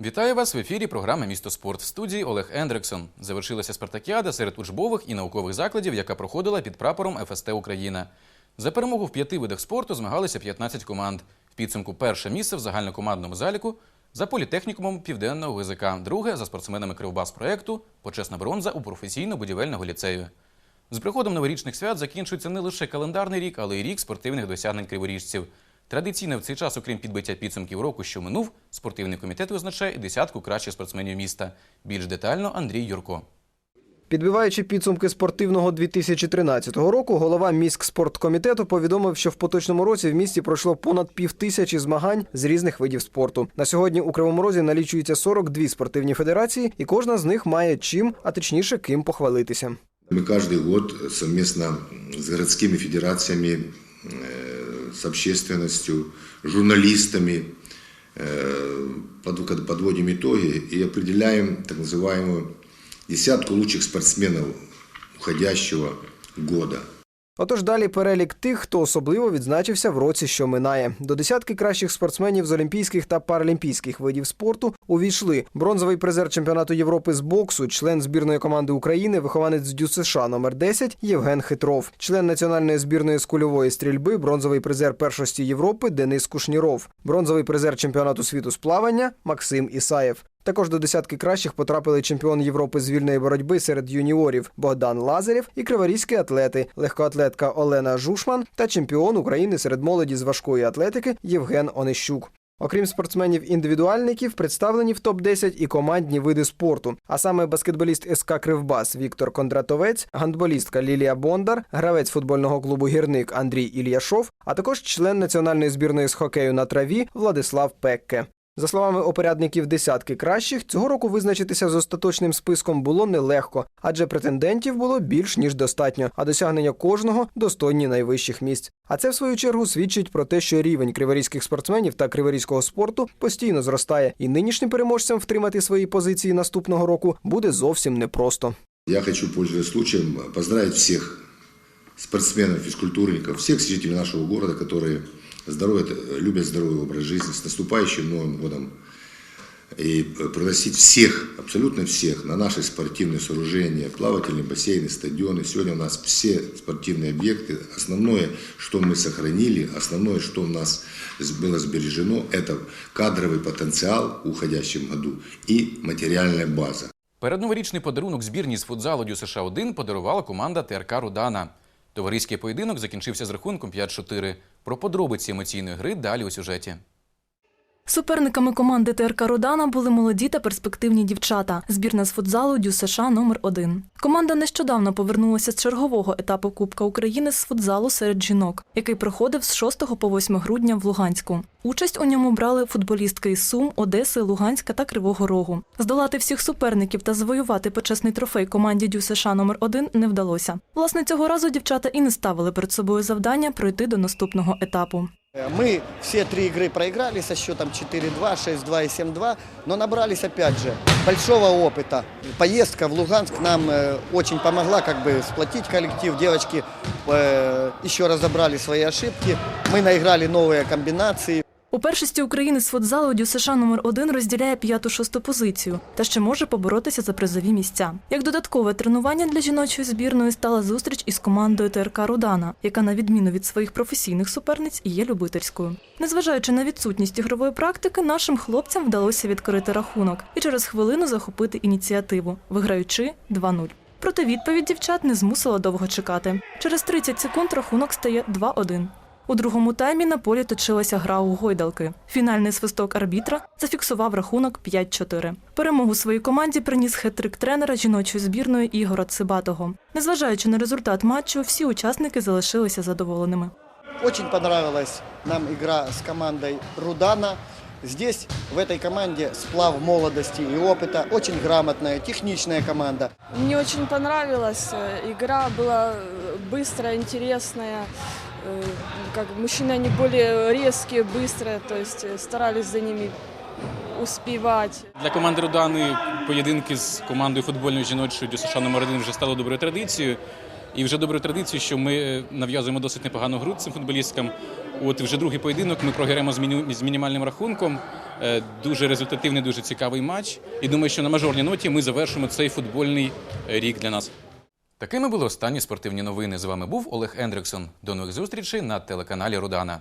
Вітаю вас в ефірі програми Місто Спорт в студії Олег Ендрексон. Завершилася спартакіада серед учбових і наукових закладів, яка проходила під прапором ФСТ Україна. За перемогу в п'яти видах спорту змагалися 15 команд. В підсумку перше місце в загальнокомандному заліку за політехнікумом Південного ГЗК, друге за спортсменами Кривбас проекту, почесна бронза у професійно-будівельного ліцею. З приходом новорічних свят закінчується не лише календарний рік, але й рік спортивних досягнень криворіжців. Традиційно в цей час, окрім підбиття підсумків року, що минув, спортивний комітет визначає і десятку кращих спортсменів міста. Більш детально Андрій Юрко. Підбиваючи підсумки спортивного 2013 року, голова міськспорткомітету повідомив, що в поточному році в місті пройшло понад півтисячі змагань з різних видів спорту. На сьогодні у Кривому Розі налічується 42 спортивні федерації, і кожна з них має чим, а точніше, ким похвалитися. Мы каждый год совместно с городскими федерациями, э, с общественностью, журналистами э, подводим итоги и определяем так называемую десятку лучших спортсменов уходящего года. Отож, далі перелік тих, хто особливо відзначився в році, що минає. До десятки кращих спортсменів з олімпійських та паралімпійських видів спорту увійшли бронзовий призер чемпіонату Європи з боксу, член збірної команди України, вихованець Дю США номер 10 Євген Хитров, член національної збірної з кульової стрільби, бронзовий призер першості Європи Денис Кушніров, бронзовий призер чемпіонату світу з плавання Максим Ісаєв. Також до десятки кращих потрапили чемпіон Європи з вільної боротьби серед юніорів Богдан Лазарєв і криворізькі атлети, легкоатлетка Олена Жушман та чемпіон України серед молоді з важкої атлетики Євген Онищук. Окрім спортсменів-індивідуальників, представлені в топ-10 і командні види спорту, а саме баскетболіст СК Кривбас Віктор Кондратовець, гандболістка Лілія Бондар, гравець футбольного клубу Гірник Андрій Ільяшов, а також член національної збірної з хокею на траві Владислав Пекке. За словами опорядників десятки кращих, цього року визначитися з остаточним списком було нелегко, адже претендентів було більш ніж достатньо, а досягнення кожного достойні найвищих місць. А це в свою чергу свідчить про те, що рівень криворізьких спортсменів та криворізького спорту постійно зростає, і нинішнім переможцям втримати свої позиції наступного року буде зовсім непросто. Я хочу, пользуясь случаем, поздравить всех спортсменов, физкультурников, всех жителей нашего города, которые здоровят, любят здоровый образ жизни, с наступающим Новым годом. И пригласить всех, абсолютно всех, на наши спортивные сооружения, плавательные бассейны, стадионы. Сегодня у нас все спортивные объекты. Основное, что мы сохранили, основное, что у нас было сбережено, это кадровый потенциал в уходящем году и материальная база. Передноворічний подарунок збірні з футзалу Дю США 1 подарувала команда ТРК Рудана. Товариський поєдинок закінчився з рахунком 5-4. Про подробиці емоційної гри далі у сюжеті. Суперниками команди ТРК Родана були молоді та перспективні дівчата. Збірна з футзалу Дю США номер 1 Команда нещодавно повернулася з чергового етапу Кубка України з футзалу серед жінок, який проходив з 6 по 8 грудня в Луганську. Участь у ньому брали футболістки із Сум, Одеси, Луганська та Кривого Рогу. Здолати всіх суперників та завоювати почесний трофей команді Дю США номер 1 не вдалося. Власне, цього разу дівчата і не ставили перед собою завдання пройти до наступного етапу. Мы все три игры проиграли со счетом 4-2, 6-2 и 7-2, но набрались опять же большого опыта. Поездка в Луганск нам э, очень помогла как бы сплотить коллектив. Девочки э, еще разобрали свои ошибки. Мы наиграли новые комбинации. У першості України з футзалу США номер 1 розділяє п'яту-шосту позицію та ще може поборотися за призові місця. Як додаткове тренування для жіночої збірної стала зустріч із командою ТРК Рудана, яка на відміну від своїх професійних суперниць і є любительською. Незважаючи на відсутність ігрової практики, нашим хлопцям вдалося відкрити рахунок і через хвилину захопити ініціативу, виграючи 2-0. Проте відповідь дівчат не змусила довго чекати. Через 30 секунд рахунок стає 2-1. У другому таймі на полі точилася гра у гойдалки. Фінальний свисток арбітра зафіксував рахунок 5-4. Перемогу своїй команді приніс хет-трик тренера жіночої збірної Ігора Цибатого. Незважаючи на результат матчу, всі учасники залишилися задоволеними. Очень понравилась нам игра с командой Рудана. Здесь, в этой команде, сплав молодости и опыта. Очень грамотная, техничная команда. Мне очень понравилась э, игра, была э, быстрая, интересная. Э, Как мужчины, они более резкие, быстрые, то есть э, старались за ними успевать. Для команди Рудани поєдинки з командою футбольною жіночою Дю США номер 1 вже стали доброю традицією. І вже добру традицію, що ми е, нав'язуємо досить непогану гру цим футболісткам. От вже другий поєдинок ми програємо з, міні- з мінімальним рахунком. Е, Дуже результативний, дуже цікавий матч. І думаю, що на мажорній ноті ми завершимо цей футбольний е, рік для нас. Такими були останні спортивні новини. З вами був Олег Ендриксон. До нових зустрічей на телеканалі Рудана.